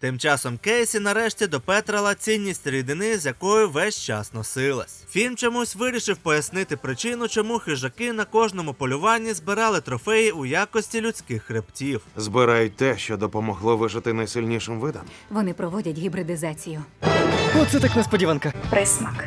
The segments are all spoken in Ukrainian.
Тим часом Кейсі нарешті допетрала цінність рідини, з якою весь час носилась. Фільм чомусь вирішив пояснити причину, чому хижаки на кожному полюванні збирали трофеї у якості людських хребтів. Збирають те, що допомогло вижити найсильнішим видам. Вони проводять гібридизацію. Оце так несподіванка. присмак.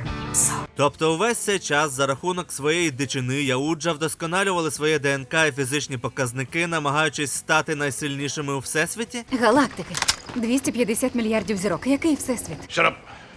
Тобто увесь цей час за рахунок своєї дичини Яуджа вдосконалювали своє ДНК і фізичні показники, намагаючись стати найсильнішими у всесвіті? Галактики. 250 мільярдів зірок. Який всесвіт? Shut up.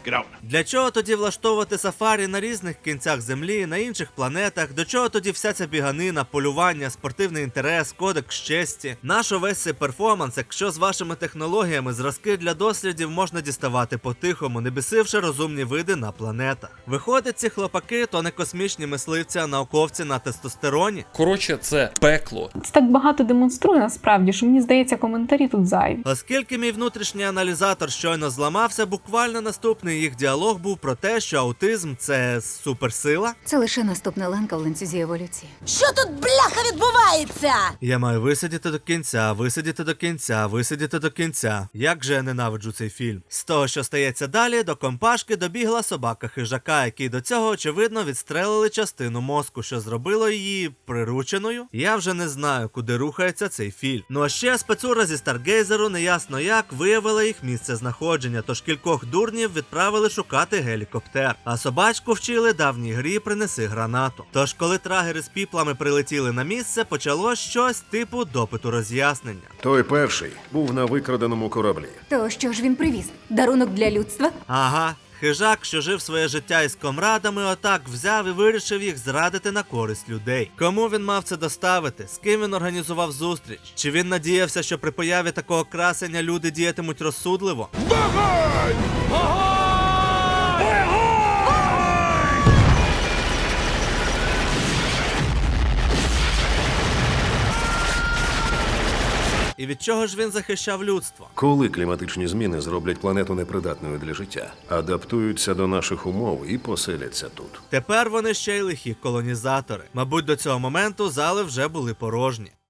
Get out. Для чого тоді влаштовувати сафарі на різних кінцях землі, на інших планетах? До чого тоді вся ця біганина, полювання, спортивний інтерес, кодекс честі? Наш увесь цей перформанс, якщо з вашими технологіями зразки для дослідів можна діставати по-тихому, не бісивши розумні види на планетах. Виходить, ці хлопаки то не космічні мисливці, а науковці на тестостероні. Коротше, це пекло. Це так багато демонструє насправді, що мені здається, коментарі тут зайві. Оскільки мій внутрішній аналізатор щойно зламався, буквально наступний їх діалог був про те, що аутизм це суперсила. Це лише наступна ланка в ланцюзі еволюції. Що тут бляха відбувається? Я маю висидіти до кінця, висидіти до кінця, висидіти до кінця. Як же я ненавиджу цей фільм. З того, що стається далі, до компашки добігла собака хижака, який до цього очевидно відстрелили частину мозку, що зробило її прирученою. Я вже не знаю, куди рухається цей фільм. Ну а ще спецура зі Старгейзеру неясно як виявила їх місце знаходження, тож кількох дурнів відправили шукати гелікоптер. А собачку вчили давній грі принеси гранату. Тож, коли трагери з піплами прилетіли на місце, почалось щось типу допиту роз'яснення. Той перший був на викраденому кораблі. То що ж він привіз? Дарунок для людства? Ага. Хижак, що жив своє життя із комрадами, отак взяв і вирішив їх зрадити на користь людей. Кому він мав це доставити? З ким він організував зустріч? Чи він надіявся, що при появі такого красення люди діятимуть розсудливо? І від чого ж він захищав людство? Коли кліматичні зміни зроблять планету непридатною для життя, адаптуються до наших умов і поселяться тут. Тепер вони ще й лихі колонізатори. Мабуть, до цього моменту зали вже були порожні.